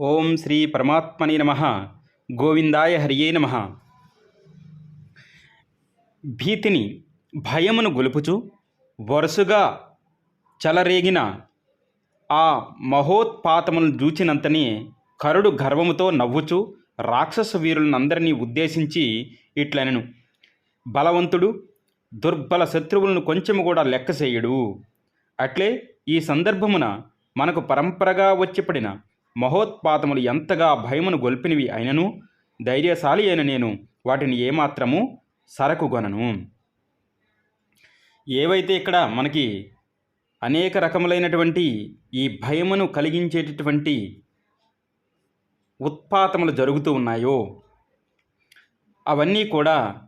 ఓం శ్రీ పరమాత్మనే నమ. గోవిందాయ హరియే నమ. భీతిని భయమును గొలుపుచు వరుసగా చలరేగిన ఆ మహోత్పాతములను చూచినంతనే కరుడు గర్వముతో నవ్వుచు రాక్షస వీరులనందరినీ ఉద్దేశించి ఇట్లనెను. బలవంతుడు దుర్బల శత్రువులను కొంచెము కూడా లెక్కసేయుడు. అట్లే ఈ సందర్భమున మనకు పరంపరగా వచ్చిపడిన మహోత్పాతములు ఎంతగా భయమును గొల్పినవి అయినను ధైర్యశాలి అయిన నేను వాటిని ఏమాత్రము సరకుగొనను. ఏవైతే ఇక్కడ మనకి అనేక రకములైనటువంటి ఈ భయమును కలిగించేటటువంటి ఉత్పాతములు జరుగుతూ ఉన్నాయో అవన్నీ కూడా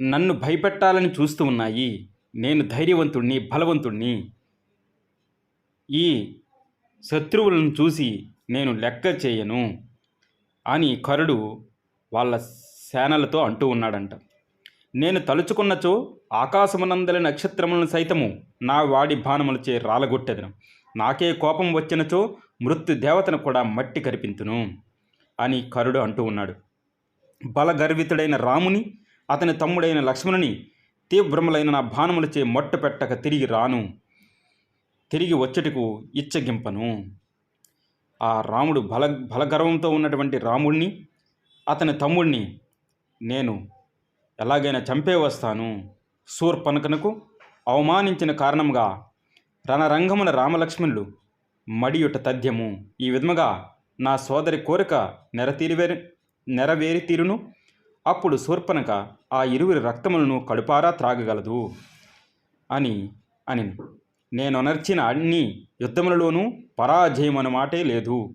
నన్ను భయపెట్టాలని చూస్తూ ఉన్నాయి. నేను ధైర్యవంతుణ్ణి బలవంతుణ్ణి. ఈ శత్రువులను చూసి నేను లెక్క చేయను అని కరుడు వాళ్ళ సేనలతో అంటూ ఉన్నాడంట. నేను తలుచుకున్నచో ఆకాశమునందలి నక్షత్రములను సైతము నా వాడి బాణములచే రాలగొట్టెదను. నాకే కోపం వచ్చినచో మృత్యు దేవతను కూడా మట్టి కరిపింతును అని కరుడు అంటూ ఉన్నాడు. బలగర్వితుడైన రాముని అతని తమ్ముడైన లక్ష్మణుని తీవ్రములైన నా బాణములచే మొట్ట పెట్టక తిరిగి రాను తిరిగి వచ్చుటకు ఇచ్చగింపను. ఆ రాముడు బల బలగర్వంతో ఉన్నటువంటి రాముడిని అతని తమ్ముడిని నేను ఎలాగైనా చంపే వస్తాను. శూర్పనకనకు అవమానించిన కారణంగా రణరంగమున రామలక్ష్మణులు మడియుట తథ్యము. ఈ విధముగా నా సోదరి కోరిక నెరతీరివేరి నెరవేరి తీరును అప్పుడు శూర్పనక ఆ ఇరువురి రక్తములను కడుపారా త్రాగగలదు అని అని నేను అనర్చిన అన్ని యుద్ధములలోనూ పరాజయం అన్నమాటే లేదు.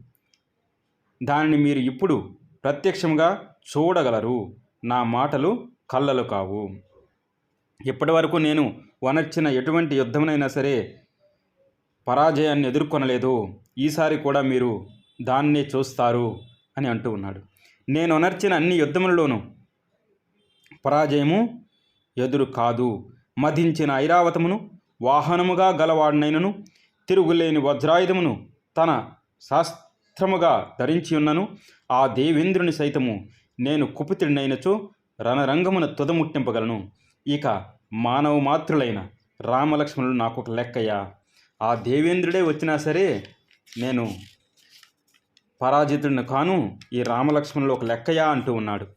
దానిని మీరు ఇప్పుడు ప్రత్యక్షంగా చూడగలరు. నా మాటలు కళ్ళలు కావు. ఇప్పటి వరకు నేను వనర్చిన ఎటువంటి యుద్ధమునైనా సరే పరాజయాన్ని ఎదుర్కొనలేదు. ఈసారి కూడా మీరు దాన్నే చూస్తారు అని అంటూ ఉన్నాడు. నేను అనర్చిన అన్ని యుద్ధములలోనూ పరాజయము ఎదురు కాదు. మధించిన ఐరావతమును వాహనముగా గలవాడినైనను తిరుగులేని వజ్రాయుధమును తన శాస్త్రముగా ధరించి ఉన్నను ఆ దేవేంద్రుని సైతము నేను కుపితుడినైనచో రణరంగమున తుదముట్టింపగలను. ఇక మానవ మాతృలైన రామలక్ష్మణులు నాకు ఒక లెక్కయ్యా. ఆ దేవేంద్రుడే వచ్చినా సరే నేను పరాజితుడిని కాను ఈ రామలక్ష్మణులు ఒక లెక్కయ్యా అంటూ ఉన్నాడు.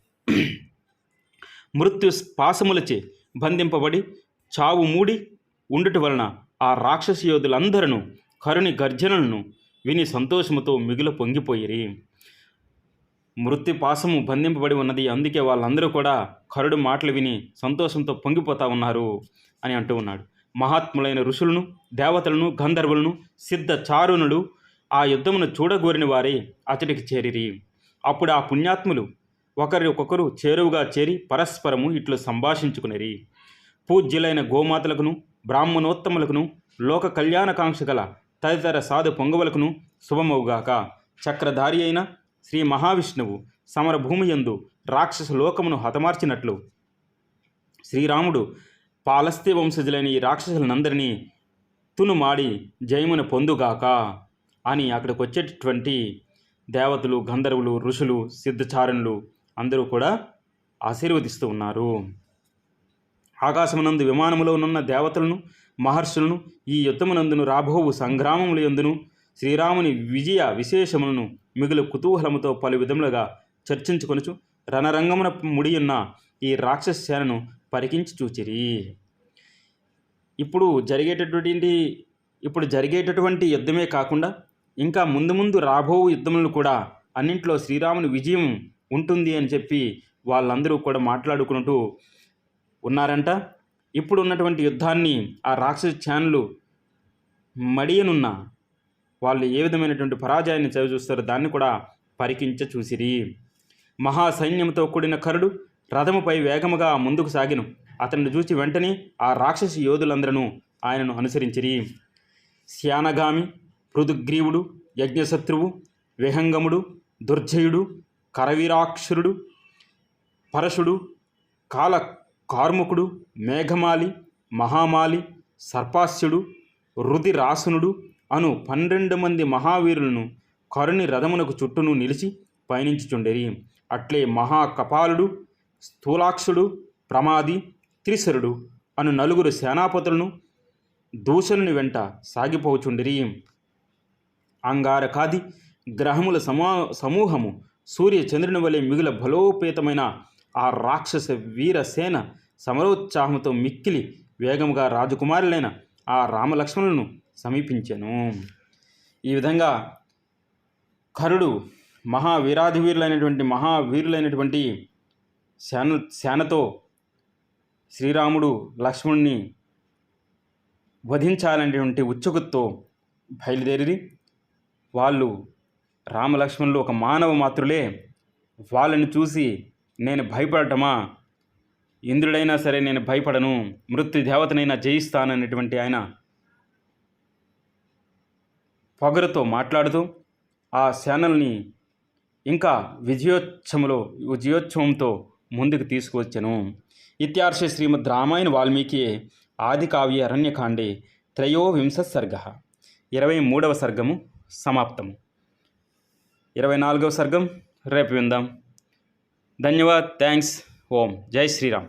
మృత్యు పాశములచే బంధింపబడి చావు మూడి ఉండుట వలన ఆ రాక్షస యోధులందరూ కరుని గర్జనలను విని సంతోషముతో మిగులు పొంగిపోయిరి. మృత్యుపాసము బంధింపబడి ఉన్నది. అందుకే వాళ్ళందరూ కూడా కరుడు మాటలు విని సంతోషంతో పొంగిపోతా ఉన్నారు అని అంటూ ఉన్నాడు. మహాత్ములైన ఋషులను దేవతలను గంధర్వులను సిద్ధ చారుణులు ఆ యుద్ధమును చూడగోరిన వారే అతడికి చేరిరి. అప్పుడు ఆ పుణ్యాత్ములు ఒకరి ఒక్కొక్కరు చేరువుగా చేరి పరస్పరము ఇట్లు సంభాషించుకునిరి. పూజ్యులైన గోమాతలకును బ్రాహ్మణోత్తములకును లోక కళ్యాణకాంక్ష గల తదితర సాధు పొంగవలకును శుభమవుగాక. చక్రధారి అయిన శ్రీ మహావిష్ణువు సమరభూమియందు రాక్షస లోకమును హతమార్చినట్లు శ్రీరాముడు పాలస్తీ వంశజులైన ఈ రాక్షసులందరినీ తునుమాడి జయమును పొందుగాక అని అక్కడికి వచ్చేటటువంటి దేవతలు గంధర్వులు ఋషులు సిద్ధచారణులు అందరూ కూడా ఆశీర్వదిస్తూ ఉన్నారు. ఆకాశమునందు విమానములో ఉన్న దేవతలను మహర్షులను ఈ యుద్ధమునందును రాబోవు సంగ్రామముల యందును శ్రీరాముని విజయ విశేషములను మిగులు కుతూహలముతో పలు విధములుగా చర్చించుకొనుచు రణరంగమున ముడియున్న ఈ రాక్షస సేనను పరికించి చూచిరి ఇప్పుడు జరిగేటటువంటి ఇప్పుడు జరిగేటటువంటి యుద్ధమే కాకుండా ఇంకా ముందు ముందు రాబో యుద్ధములను కూడా అన్నింట్లో శ్రీరాముని విజయం ఉంటుంది అని చెప్పి వాళ్ళందరూ కూడా మాట్లాడుకుంటూ ఉన్నారంట. ఇప్పుడు ఉన్నటువంటి యుద్ధాన్ని ఆ రాక్షస ఛానలు మడియనున్న వాళ్ళు ఏ విధమైనటువంటి పరాజయాన్ని చవి చూస్తారో దాన్ని కూడా పరికించ చూసిరి. మహాసైన్యంతో కూడిన కరుడు రథముపై వేగముగా ముందుకు సాగిను. అతన్ని చూసి వెంటనే ఆ రాక్షసి యోధులందరూ ఆయనను అనుసరించిరి. శ్యానగామి పృథుగ్రీవుడు యజ్ఞశత్రువు విహంగముడు దుర్జయుడు కరవీరాక్షరుడు పరశుడు కాల కార్ముకుడు మేఘమాలి మహామాలి సర్పాస్యుడు రుదిరాసునుడు అను పన్నెండు మంది మహావీరులను కరుణి రథమునకు చుట్టూను నిలిచి పయనించుచుండెరి. అట్లే మహాకపాలుడు స్థూలాక్షుడు ప్రమాది త్రిశరుడు అను నలుగురు సేనాపతులను దూషణుని వెంట సాగిపోచుండిరి అంగారకాది గ్రహముల సమా సమూహము సూర్య చంద్రుని వలె మిగుల బలోపేతమైన ఆ రాక్షస వీరసేన సమరోత్సాహంతో మిక్కిలి వేగముగా రాజకుమారులైన ఆ రామలక్ష్మణులను సమీపించాను. ఈ విధంగా కరుడు మహావీరాధివీరులైనటువంటి మహావీరులైనటువంటి సేన సేనతో శ్రీరాముడు లక్ష్మణుని వధించాలనేటువంటి ఉత్సుకతతో బయలుదేరి వాళ్ళు రామలక్ష్మణులు ఒక మానవ మాత్రులే వాళ్ళని చూసి నేను భయపడటమా? ఇంద్రుడైనా సరే నేను భయపడను మృత్యు దేవతనైనా జయిస్తాననేటువంటి ఆయన పొగరుతో మాట్లాడుతూ ఆ సేనల్ని ఇంకా విజయోత్సవంలో విజయోత్సవంతో ముందుకు తీసుకువచ్చాను. ఇత్యార్ష శ్రీమద్ రామాయణ వాల్మీకి ఆది కావ్య అరణ్యకాండే త్రయోవింశ సర్గ. ఇరవై మూడవ సర్గము సమాప్తము. ఇరవై నాలుగవ సర్గం రేపు విందాం. ధన్యవాద్ థ్యాంక్స్. ఓం. జై శ్రీరామ్.